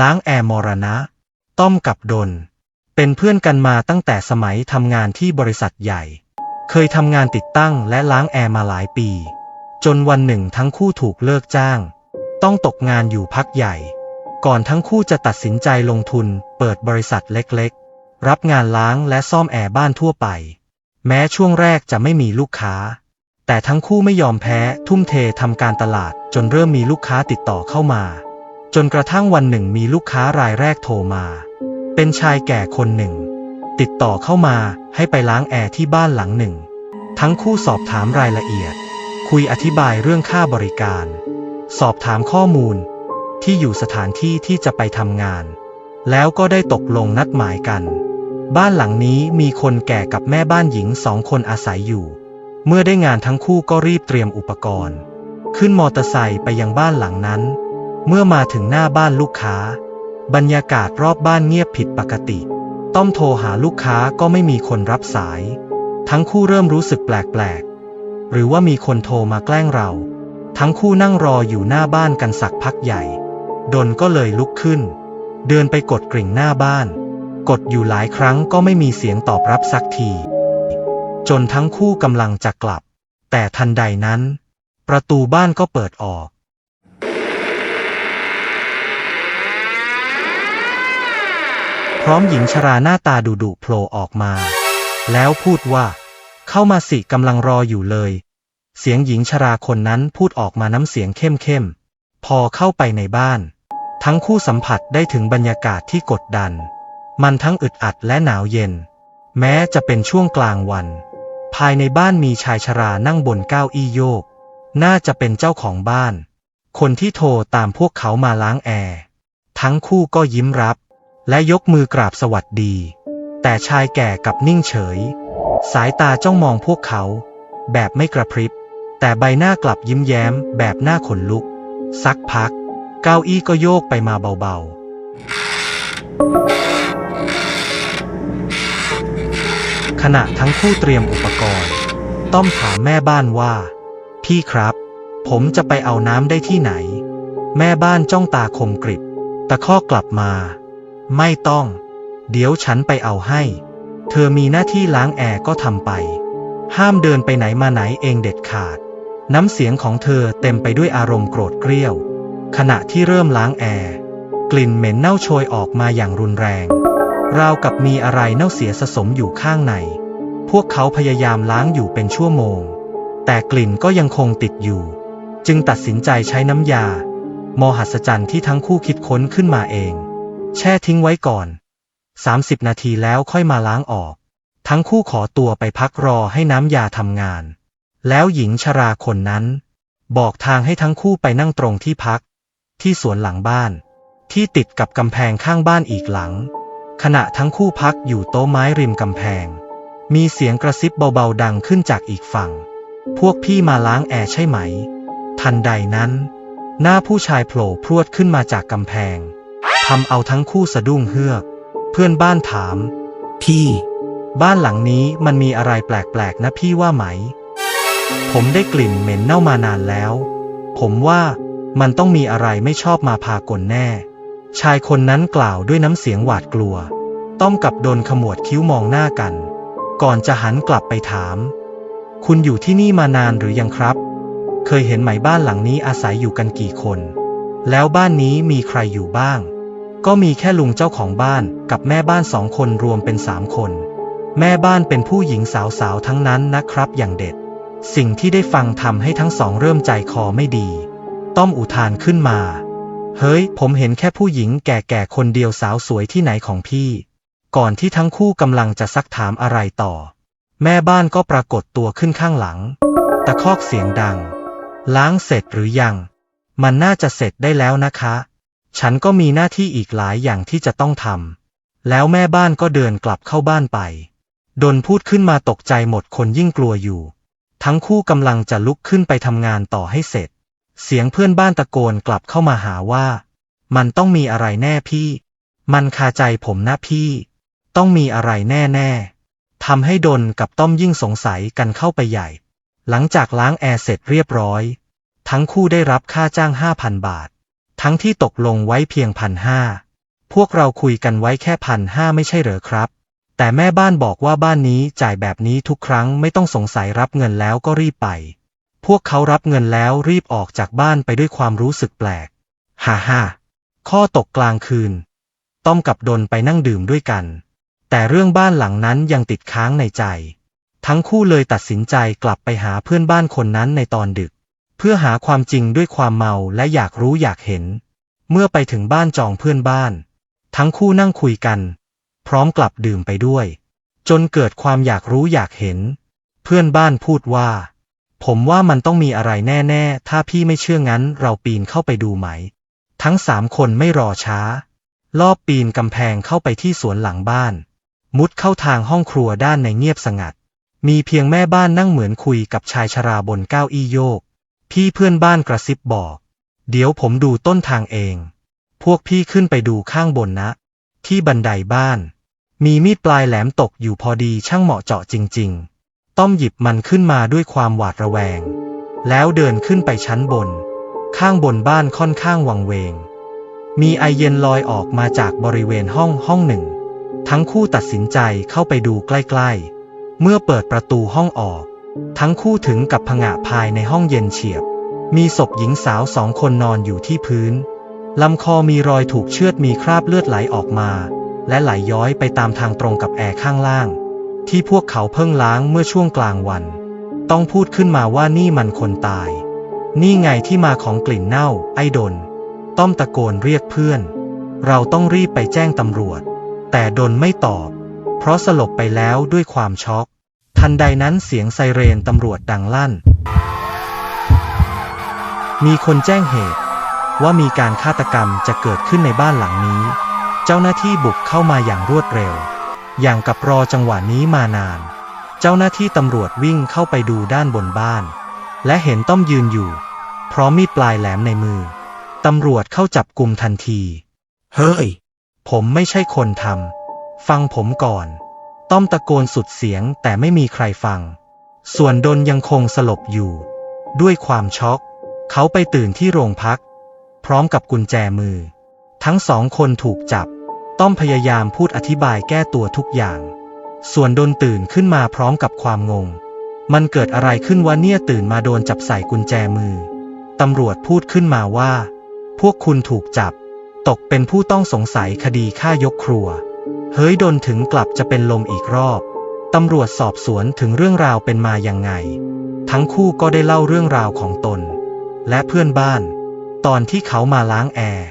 ล้างแอร์มรณะ ต้อมกับดน เป็นเพื่อนกันมาตั้งแต่สมัยทำงานที่บริษัทใหญ่ เคยทำงานติดตั้งและล้างแอร์มาหลายปี จนวันหนึ่งทั้งคู่ถูกเลิกจ้าง ต้องตกงานอยู่พักใหญ่ ก่อนทั้งคู่จะตัดสินใจลงทุน เปิดบริษัทเล็กๆ รับงานล้างและซ่อมแอร์บ้านทั่วไป แม้ช่วงแรกจะไม่มีลูกค้า แต่ทั้งคู่ไม่ยอมแพ้ ทุ่มเททำการตลาด จนเริ่มมีลูกค้าติดต่อเข้ามา จนกระทั่งวันหนึ่งมีลูกค้ารายแรกโทรมา เป็นชายแก่คนหนึ่ง ติดต่อเข้ามาให้ไปล้างแอร์ที่บ้านหลังหนึ่ง ทั้งคู่สอบถามรายละเอียด คุยอธิบายเรื่องค่าบริการ สอบถามข้อมูล ที่อยู่สถานที่ที่จะไปทำงาน แล้วก็ได้ตกลงนัดหมายกัน บ้านหลังนี้มีคนแก่กับแม่บ้านหญิงสองคนอาศัยอยู่ เมื่อได้งานทั้งคู่ก็รีบเตรียมอุปกรณ์ ขึ้นมอเตอร์ไซค์ไปยังบ้านหลังนั้น เมื่อมาถึงหน้าบ้านลูกค้า บรรยากาศรอบบ้านเงียบผิดปกติ ต้อมโทรหาลูกค้าก็ไม่มีคนรับสาย ทั้งคู่เริ่มรู้สึกแปลกๆ หรือว่ามีคนโทรมาแกล้งเรา ทั้งคู่นั่งรออยู่หน้าบ้านกันสักพักใหญ่ ดนก็เลยลุกขึ้น เดินไปกดกริ่งหน้าบ้าน กดอยู่หลายครั้งก็ไม่มีเสียงตอบรับสักที จนทั้งคู่กำลังจะกลับ แต่ทันใดนั้น ประตูบ้านก็เปิดออก พร้อมหญิงชราหน้าตาดุดุโผล่ออกมา แล้วพูดว่า เข้ามาสิกำลังรออยู่เลย เสียงหญิงชราคนนั้นพูดออกมาน้ำเสียงเข้มเข้มๆพอเข้าไปในบ้าน ทั้งคู่สัมผัสได้ถึงบรรยากาศที่กดดัน มันทั้งอึดอัดและหนาวเย็น แม้จะเป็นช่วงกลางวัน ภายในบ้านมีชายชรานั่งบนเก้าอี้โยก น่าจะเป็นเจ้าของบ้าน คนที่โทรตามพวกเขามาล้างแอร์ ทั้งคู่ก็ยิ้มรับ และยกมือกราบสวัสดี แต่ชายแก่กับนิ่งเฉย สายตาจ้องมองพวกเขา แบบไม่กระพริบ แต่ใบหน้ากลับยิ้มแย้ม แบบหน้าขนลุก สักพัก เก้าอี้ก็โยกไปมาเบาๆ ณะทั้งคู่เตรียมอุปกรณ์ ต้อมถามแม่บ้านว่า พี่ครับ ผมจะไปเอาน้ำได้ที่ไหน แม่บ้านจ้องตาคมกริบ ตะคอกกลับมา ไม่ต้อง เดี๋ยวฉันไปเอาให้ เธอมีหน้าที่ล้างแอร์ก็ทำไป ห้ามเดินไปไหนมาไหนเองเด็ดขาด น้ำเสียงของเธอเต็มไปด้วยอารมณ์โกรธเกรี้ยว ขณะที่เริ่มล้างแอร์ กลิ่นเหม็นเน่าโชยออกมาอย่างรุนแรง ราวกับมีอะไรเน่าเสียสะสมอยู่ข้างใน พวกเขาพยายามล้างอยู่เป็นชั่วโมง แต่กลิ่นก็ยังคงติดอยู่ จึงตัดสินใจใช้น้ำยา มหัศจรรย์ที่ทั้งคู่คิดค้นขึ้นมาเอง แช่ทิ้งไว้ก่อน 30 นาทีแล้วค่อยมาล้างออก ทั้งคู่ขอตัวไปพักรอให้น้ำยาทำงาน แล้วหญิงชราคนนั้น บอกทางให้ทั้งคู่ไปนั่งตรงที่พัก ที่สวนหลังบ้าน ที่ติดกับกำแพงข้างบ้านอีกหลัง ขณะทั้งคู่พักอยู่โต๊ะไม้ริมกำแพง มีเสียงกระซิบเบาๆดังขึ้นจากอีกฝั่ง พวกพี่มาล้างแอร์ใช่ไหม ทันใดนั้น หน้าผู้ชายโผล่พรวดขึ้นมาจากกำแพงทำเอาทั้งคู่สะดุ้งเฮือก เพื่อนบ้านถาม พี่ บ้านหลังนี้มันมีอะไรแปลกๆนะพี่ว่าไหม ผมได้กลิ่นเหม็นเน่ามานานแล้ว ผมว่ามันต้องมีอะไรไม่ชอบมาพากลแน่ ชายคนนั้นกล่าวด้วยน้ำเสียงหวาดกลัว ต้อมกับโดนขมวดคิ้วมองหน้ากัน ก่อนจะหันกลับไปถาม คุณอยู่ที่นี่มานานหรือยังครับ เคยเห็นไหมบ้านหลังนี้อาศัยอยู่กันกี่คน แล้วบ้านนี้มีใครอยู่บ้าง ก็มีแค่ลุงเจ้าของบ้านกับแม่บ้านสองคนรวมเป็นสามคน แม่บ้านเป็นผู้หญิงสาวๆทั้งนั้นนะครับอย่างเด็ด สิ่งที่ได้ฟังทำให้ทั้งสองเริ่มใจคอไม่ดี ต้อมอุทานขึ้นมา เฮ้ย ผมเห็นแค่ผู้หญิงแก่ๆคนเดียวสาวสวยที่ไหนของพี่ ก่อนที่ทั้งคู่กำลังจะซักถามอะไรต่อ แม่บ้านก็ปรากฏตัวขึ้นข้างหลัง ตะคอกเสียงดัง ล้างเสร็จหรือยัง มันน่าจะเสร็จได้แล้วนะคะ ฉันก็มีหน้าที่อีกหลายอย่างที่จะต้องทำ แล้วแม่บ้านก็เดินกลับเข้าบ้านไป ดนพูดขึ้นมาตกใจหมดคนยิ่งกลัวอยู่ ทั้งคู่กำลังจะลุกขึ้นไปทำงานต่อให้เสร็จ เสียงเพื่อนบ้านตะโกนกลับเข้ามาหาว่า มันต้องมีอะไรแน่พี่ มันคาใจผมนะพี่ ต้องมีอะไรแน่ๆทำให้ดนกับต้อมยิ่งสงสัยกันเข้าไปใหญ่ หลังจากล้างแอร์เสร็จเรียบร้อย ทั้งคู่ได้รับค่าจ้างห้าพันบาท ทั้งที่ตกลงไว้เพียงพันห้าพวกเราคุยกันไว้แค่พันห้าไม่ใช่เหรอครับ แต่แม่บ้านบอกว่าบ้านนี้จ่ายแบบนี้ทุกครั้งไม่ต้องสงสัยรับเงินแล้วก็รีบไป พวกเขารับเงินแล้วรีบออกจากบ้านไปด้วยความรู้สึกแปลก ฮ่าฮ่าข้อตกกลางคืน ต้อมกับดนไปนั่งดื่มด้วยกัน แต่เรื่องบ้านหลังนั้นยังติดค้างในใจ ทั้งคู่เลยตัดสินใจกลับไปหาเพื่อนบ้านคนนั้นในตอนดึก เพื่อหาความจริงด้วยความเมาและอยากรู้อยากเห็น เมื่อไปถึงบ้านจองเพื่อนบ้าน ทั้งคู่นั่งคุยกัน พร้อมกลับดื่มไปด้วย จนเกิดความอยากรู้อยากเห็น เพื่อนบ้านพูดว่า ผมว่ามันต้องมีอะไรแน่ ๆ ถ้าพี่ไม่เชื่องั้นเราปีนเข้าไปดูไหม ทั้งสามคนไม่รอช้า ลอบปีนกำแพงเข้าไปที่สวนหลังบ้าน มุดเข้าทางห้องครัวด้านในเงียบสงัด มีเพียงแม่บ้านนั่งเหมือนคุยกับชายชราบนเก้าอี้โยก พี่เพื่อนบ้านกระซิบบอก เดี๋ยวผมดูต้นทางเอง พวกพี่ขึ้นไปดูข้างบนนะ ที่บันไดบ้าน มีมีดปลายแหลมตกอยู่พอดีช่างเหมาะเจาะจริง ๆ ต้อมหยิบมันขึ้นมาด้วยความหวาดระแวง แล้วเดินขึ้นไปชั้นบน ข้างบนบ้านค่อนข้างวังเวง มีไอเย็นลอยออกมาจากบริเวณห้องห้องหนึ่ง ทั้งคู่ตัดสินใจเข้าไปดูใกล้ๆ เมื่อเปิดประตูห้องออก ทั้งคู่ถึงกับผงะภายในห้องเย็นเฉียบ มีศพหญิงสาวสองคนนอนอยู่ที่พื้นลำคอมีรอยถูกเชือดมีคราบเลือดไหลออกมา และไหลย้อยไปตามทางตรงกับแอร์ข้างล่าง ที่พวกเขาเพิ่งล้างเมื่อช่วงกลางวัน ต้องพูดขึ้นมาว่านี่มันคนตาย นี่ไงที่มาของกลิ่นเน่า ไอ้ดน ต้อมตะโกนเรียกเพื่อน เราต้องรีบไปแจ้งตำรวจ แต่ดนไม่ตอบ เพราะสลบไปแล้วด้วยความช็อก ทันใดนั้นเสียงไซเรนตำรวจดังลั่น มีคนแจ้งเหตุ ว่ามีการฆาตกรรมจะเกิดขึ้นในบ้านหลังนี้ เจ้าหน้าที่บุกเข้ามาอย่างรวดเร็ว อย่างกับรอจังหวะนี้มานาน เจ้าหน้าที่ตำรวจวิ่งเข้าไปดูด้านบนบ้าน และเห็นต้อมยืนอยู่ พร้อมมีดปลายแหลมในมือ ตำรวจเข้าจับกลุ่มทันที เฮ้ย ผมไม่ใช่คนทำ ฟังผมก่อน ต้อมตะโกนสุดเสียงแต่ไม่มีใครฟัง ส่วนดนยังคงสลบอยู่ ด้วยความช็อก เขาไปตื่นที่โรงพัก พร้อมกับกุญแจมือ ทั้งสองคนถูกจับ ต้อมพยายามพูดอธิบายแก้ตัวทุกอย่าง ส่วนโดนตื่นขึ้นมาพร้อมกับความงง มันเกิดอะไรขึ้นวะเนี่ยตื่นมาโดนจับใส่กุญแจมือ ตำรวจพูดขึ้นมาว่า พวกคุณถูกจับ ตกเป็นผู้ต้องสงสัยคดีฆ่ายกครัว เฮ้ยโดนถึงกลับจะเป็นลมอีกรอบ ตำรวจสอบสวนถึงเรื่องราวเป็นมาอยังไง ทั้งคู่ก็ได้เล่าเรื่องราวของตน และเพื่อนบ้าน ตอนที่เขามาล้างแอร์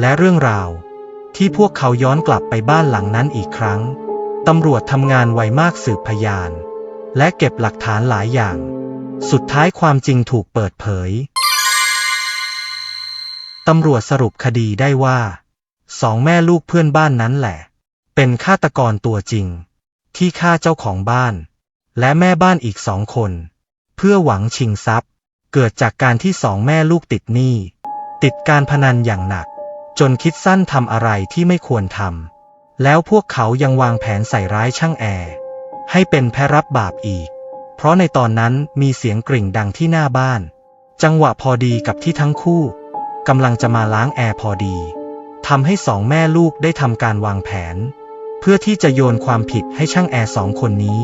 และเรื่องราว ที่พวกเขาย้อนกลับไปบ้านหลังนั้นอีกครั้ง ตำรวจทำงานไวมากสืบพยาน และเก็บหลักฐานหลายอย่าง สุดท้ายความจริงถูกเปิดเผย ตำรวจสรุปคดีได้ว่า สองแม่ลูกเพื่อนบ้านนั้นแหละ เป็นฆาตกรตัวจริง ที่ฆ่าเจ้าของบ้าน และแม่บ้านอีกสองคน เพื่อหวังชิงทรัพย์ เกิดจากการที่สองแม่ลูกติดหนี้ ติดการพนันอย่างหนัก จนคิดสั้นทำอะไรที่ไม่ควรทำ แล้วพวกเขายังวางแผนใส่ร้ายช่างแอร์ ให้เป็นแพ้รับบาปอีก เพราะในตอนนั้นมีเสียงกริ่งดังที่หน้าบ้าน จังหวะพอดีกับที่ทั้งคู่กำลังจะมาล้างแอร์พอดีทำให้สองแม่ลูกได้ทำการวางแผน เพื่อที่จะโยนความผิดให้ช่างแอร์สองคนนี้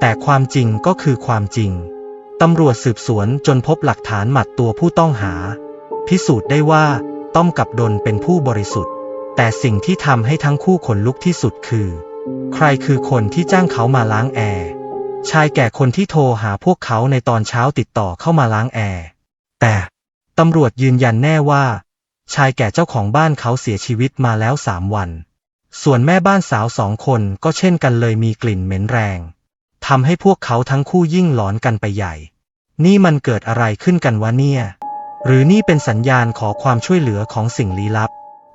แต่ความจริงก็คือความจริงตำรวจสืบสวนจนพบหลักฐานหมัดตัวผู้ต้องหา พิสูจน์ได้ว่า ต้อมกับดนเป็นผู้บริสุทธิ์ แต่สิ่งที่ทำให้ทั้งคู่ขนลุกที่สุดคือ ใครคือคนที่จ้างเขามาล้างแอร์ชายแก่คนที่โทรหาพวกเขาในตอนเช้าติดต่อเข้ามาล้างแอร์แต่ตำรวจยืนยันแน่ว่า ชายแก่เจ้าของบ้านเขาเสียชีวิตมาแล้วสามวัน ส่วนแม่บ้านสาวสองคนก็เช่นกันเลยมีกลิ่นเหม็นแรงทำให้พวกเขาทั้งคู่ยิ่งหลอนกันไปใหญ่ นี่มันเกิดอะไรขึ้นกันวะเนี่ย หรือนี่เป็นสัญญาณขอความช่วยเหลือของสิ่งลี้ลับ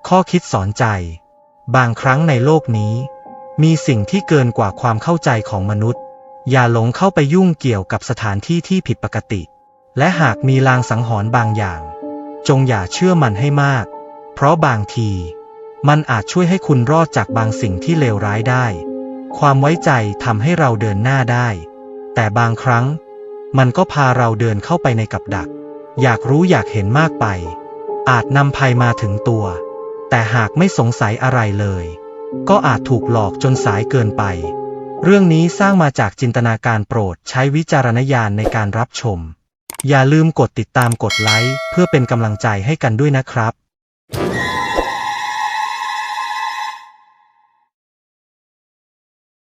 ข้อคิดสอนใจ บางครั้งในโลกนี้ มีสิ่งที่เกินกว่าความเข้าใจของมนุษย์ อย่าหลงเข้าไปยุ่งเกี่ยวกับสถานที่ที่ผิดปกติ และหากมีลางสังหรณ์บางอย่าง จงอย่าเชื่อมันให้มาก เพราะบางที มันอาจช่วยให้คุณรอดจากบางสิ่งที่เลวร้ายได้ ความไว้ใจทำให้เราเดินหน้าได้ แต่บางครั้ง มันก็พาเราเดินเข้าไปในกับดัก อยากรู้อยากเห็นมากไป อาจนำภัยมาถึงตัว แต่หากไม่สงสัยอะไรเลย ก็อาจถูกหลอกจนสายเกินไป เรื่องนี้สร้างมาจากจินตนาการโปรดใช้วิจารณญาณในการรับชม อย่าลืมกดติดตามกดไลค์เพื่อเป็นกำลังใจให้กันด้วยนะครับ